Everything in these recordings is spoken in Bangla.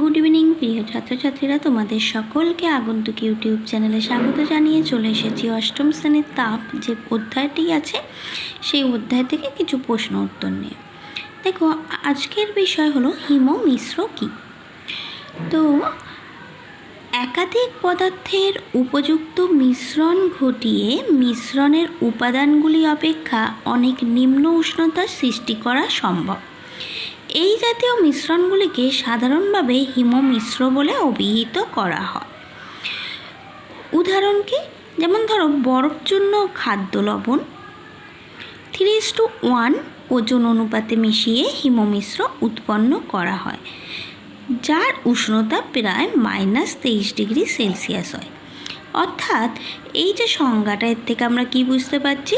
গুড ইভিনিং, প্রিয় ছাত্রছাত্রীরা। তোমাদের সকলকে আগন্তুক ইউটিউব চ্যানেলে স্বাগত জানিয়ে চলে এসেছি অষ্টম শ্রেণির তাপ যে অধ্যায়টি আছে, সেই অধ্যায় থেকে কিছু প্রশ্ন উত্তর নিয়ে। দেখো, আজকের বিষয় হলো হিম মিশ্র কী? তো, একাধিক পদার্থের উপযুক্ত মিশ্রণ ঘটিয়ে মিশ্রণের উপাদানগুলি অপেক্ষা অনেক নিম্ন উষ্ণতার সৃষ্টি করা সম্ভব। এই জাতীয় মিশ্রণগুলিকে সাধারণভাবে হিমমিশ্র বলে অভিহিত করা হয়। উদাহরণ কি? যেমন ধরো বরফচূর্ণ খাদ্য লবণ। থ্রি টু ওয়ান ওজন অনুপাতে মিশিয়ে হিমমিশ্র উৎপন্ন করা হয়, যার উষ্ণতা প্রায় মাইনাস তেইশ ডিগ্রি সেলসিয়াস হয়। অর্থাৎ এই যে সংজ্ঞাটা, এর থেকে আমরা কি বুঝতে পারছি?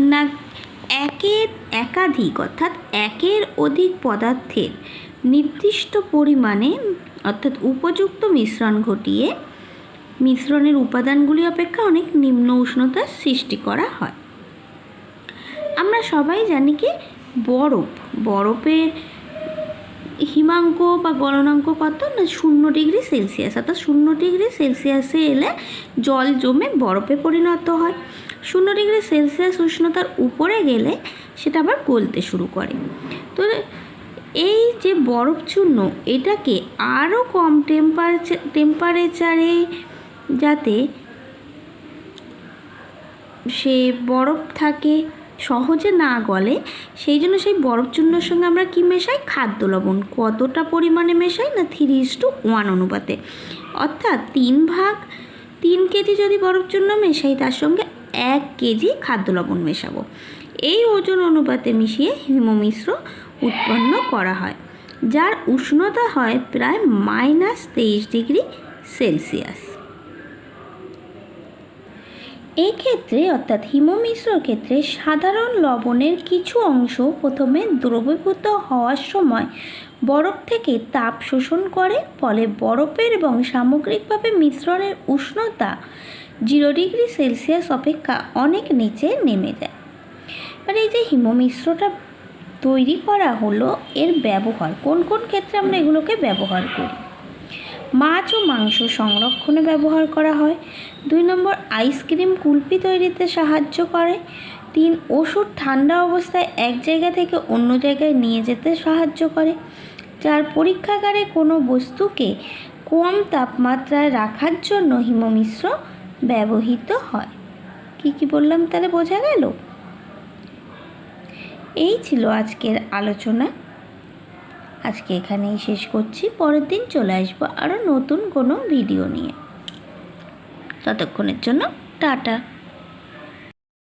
না একের একাধিক অর্থাৎ একের অধিক পদার্থের নির্দিষ্ট পরিমাণে অর্থাৎ উপযুক্ত মিশ্রণ ঘটিয়ে মিশ্রণের উপাদানগুলি অপেক্ষা অনেক নিম্ন উষ্ণতার সৃষ্টি করা হয়। আমরা সবাই জানি কি, বরফ, বরফের হিমাঙ্ক বা গলনাঙ্ক কত? না, শূন্য ডিগ্রি সেলসিয়াস। অর্থাৎ শূন্য ডিগ্রি সেলসিয়াসে এলে জল জমে বরফে পরিণত হয়। শূন্য ডিগ্রি সেলসিয়াস উষ্ণতার উপরে গেলে সেটা আবার গলতে শুরু করে। তো এই যে বরফ চূর্ণ, এটাকে আরও কম টেম্পারেচার টেম্পারেচারে যাতে সে বরফ থাকে, সহজে না গলে, সেই জন্য সেই বরফ চূর্ণর সঙ্গে আমরা কী মেশাই? খাদ্য লবণ। কতটা পরিমাণে মেশাই না থ্রি ইস টু ওয়ান অনুপাতে? অর্থাৎ তিন ভাগ, তিন কেজি যদি বরফ চূর্ণ মেশাই, তার সঙ্গে এক কেজি খাদ্য লবণ মেশাবো। এই ওজন অনুপাতে মিশিয়ে হিমমিশ্র উৎপন্ন করা হয়, যার উষ্ণতা হয় প্রায় মাইনাস তেইশ ডিগ্রি সেলসিয়াস। এই ক্ষেত্রে অর্থাৎ হিমমিশ্রর ক্ষেত্রে সাধারণ লবণের কিছু অংশ প্রথমে দ্রবীভূত হওয়ার সময় বরফ থেকে তাপ শোষণ করে, ফলে বরফের এবং সামগ্রিকভাবে মিশ্রণের উষ্ণতা জিরো ডিগ্রি সেলসিয়াস অপেক্ষা অনেক নিচে নেমে যায়। মানে এই যে হিমমিশ্রটা তৈরি করা হলো, এর ব্যবহার, কোন কোন ক্ষেত্রে আমরা এগুলোকে ব্যবহার করি? মাছ ও মাংস সংরক্ষণে ব্যবহার করা হয়। দুই নম্বর আইসক্রিম কুলপি তৈরিতে সাহায্য করে। তিন, ওষুধ ঠান্ডা অবস্থায় এক জায়গা থেকে অন্য জায়গায় নিয়ে যেতে সাহায্য করে। চার, পরীক্ষাগারে কোনো বস্তুকে কম তাপমাত্রায় রাখার জন্য হিমমিশ্র ব্যবহৃত হয়। কি কি বললাম তাহলে বোঝা গেল? এই ছিল আজকের আলোচনা। আজকে এখানেই শেষ করছি। পরের দিন চলে আসব আরও নতুন কোনো ভিডিও নিয়ে। ততক্ষণের জন্য টাটা।